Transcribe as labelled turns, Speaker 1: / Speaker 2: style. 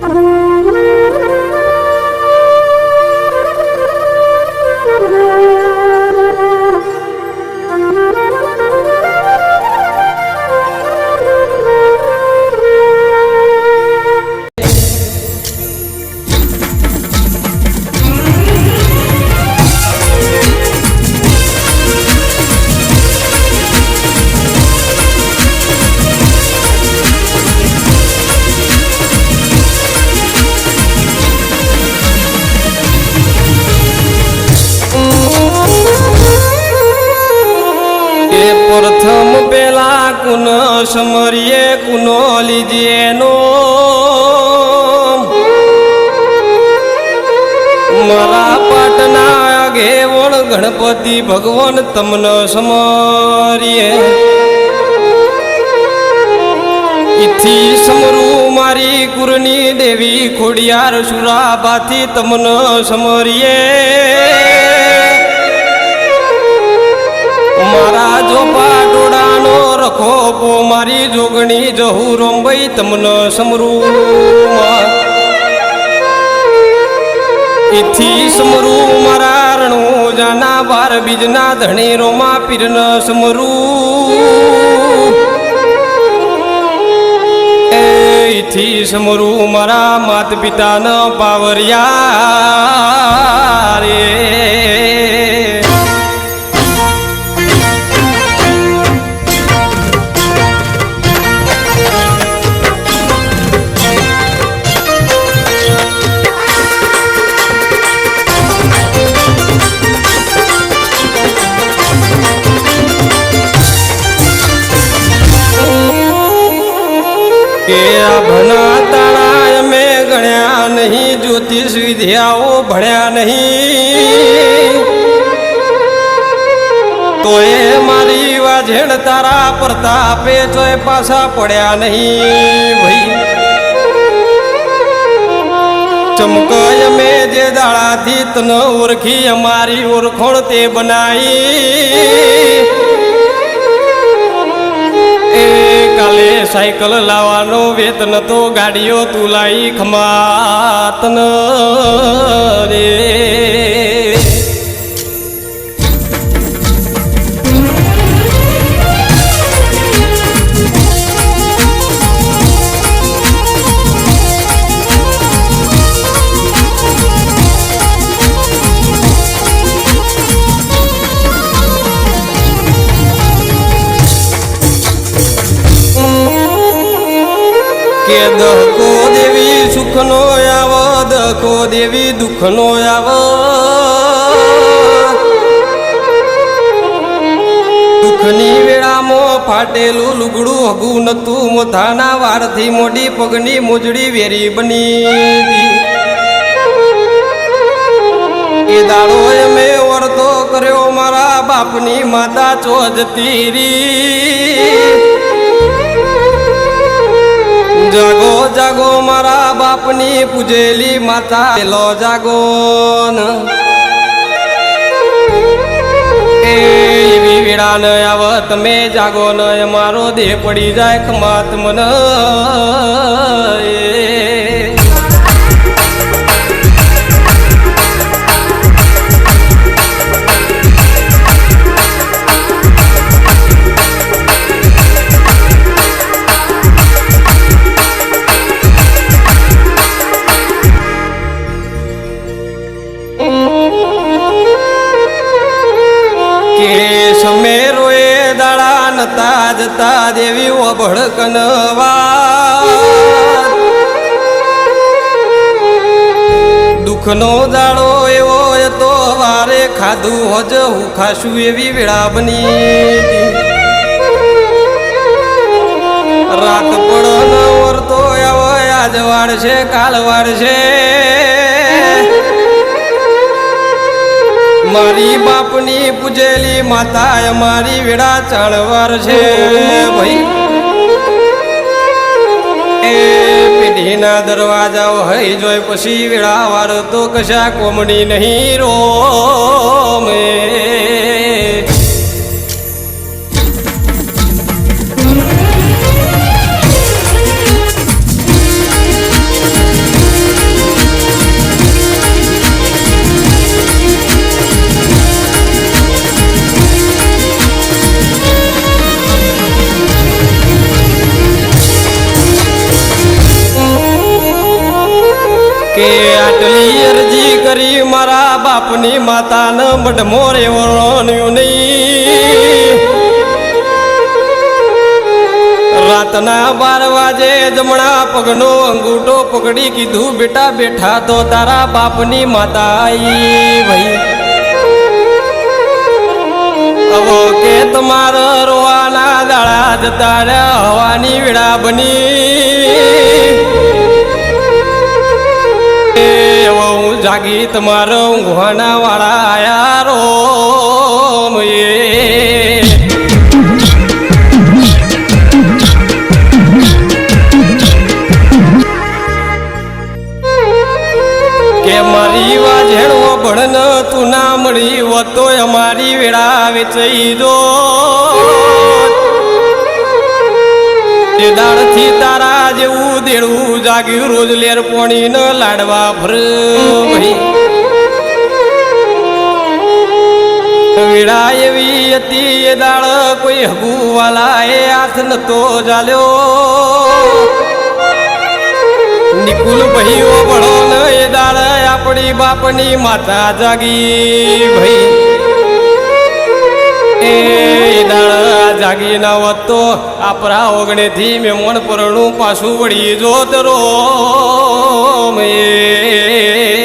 Speaker 1: Thank you. એ પ્રથમ પેલા કુન સમરીએ કુનો લીજીએ નો મારા પાટના આગેવણ ગણપતિ ભગવાન તમને સમરીએ. ઇથી સમરું મારી કુરની દેવી ખોડિયાર સુરાબાથી તમને સમરીએ. ડોડાનો રખો પો મારી જોગણી જહુ રોંબઈ તમને સમરૂમાં. ઇથી સમરૂ મારા રણો જાના બાર બીજના ધણી રોમા પીરન સમરૂ. એ ઇથી સમરું મારા માત પિતાના પાવરિયા રે. જ્યોતિષ વિદ્યાઓ ભણ્યા નહીં. તો એ મારી વાજેણ તારા પ્રતાપે તોય પાછા પડ્યા નહીં ભાઈ. ચમકાય અમે જે દાડાથી તને ઓળખી, અમારી ઓળખોણ તે બનાવી સાયકલ લાવવાનો વેતન તો ગાડીઓ તુલાઈ ખમાતન રે. દહકો દેવી સુખનો આવ દહકો દેવી દુઃખનો આવ. દુઃખની વેળામાં ફાટેલું લુગડું હગું નતું મોથાના વારથી મોડી પગની મોજડી વેરી બની એ દાડો મેં વર્તો કર્યો મારા બાપની માતા ચો જતી રી જાગો જાગો, મારા બાપની પૂજેલી માતા. લો જાગો વેળા ન આવ તમે જાગો ન મારો દેહ પડી જાય ખમાત મન. નતા જતા દેવી ઓભળકનવા દુઃખનો દાડો એવો તો વારે ખાધું હજ, હું ખાશું એવી વેળા બની રાત પડો વરતો આજ વાળશે કાલ વાળશે મારી બાપની પૂજેલી માતા મારી વેડા ચાણવાર છે. ભાઈ, એ પેઢીના દરવાજાઓ હઈ જોઈ પછી વેળાવાર તો કશા કોમડી નહીં રોમે. આટલી મારા બાપની માતાને મઢમો રેવણ્યું નહીં. રાતના બાર વાજે જમણા પગનો અંગૂઠો પકડી કીધું, બેટા, બેઠા તો તારા બાપની માતા આઈ ભાઈ. અવો કે તમારા રોવાના દાળા જતા હવાની વેળા બની. જાગી તમારો ઊંઘવાના વાળા આયા એ કે મારી વાજેણો ભણન તું ના મળી હોત અમારી વેળા વેચઈ દો દાડથી તારા જેવું દેડું જાગ્યું રોજ લેર પોણી ન લાડવા ભર વેળા એવી હતી એ દાળ કોઈ હગુવાલા એ હાથ નતો ચાલ્યો નિકુલ ભાઈઓ ભણો ન એ દાળ આપણી બાપની માતા જાગી ભાઈ. એ દાણા જાગી ના હોત. તો આપણા ઓગણેથી મેમણ પરણું પાછું વળી જોત રો મેં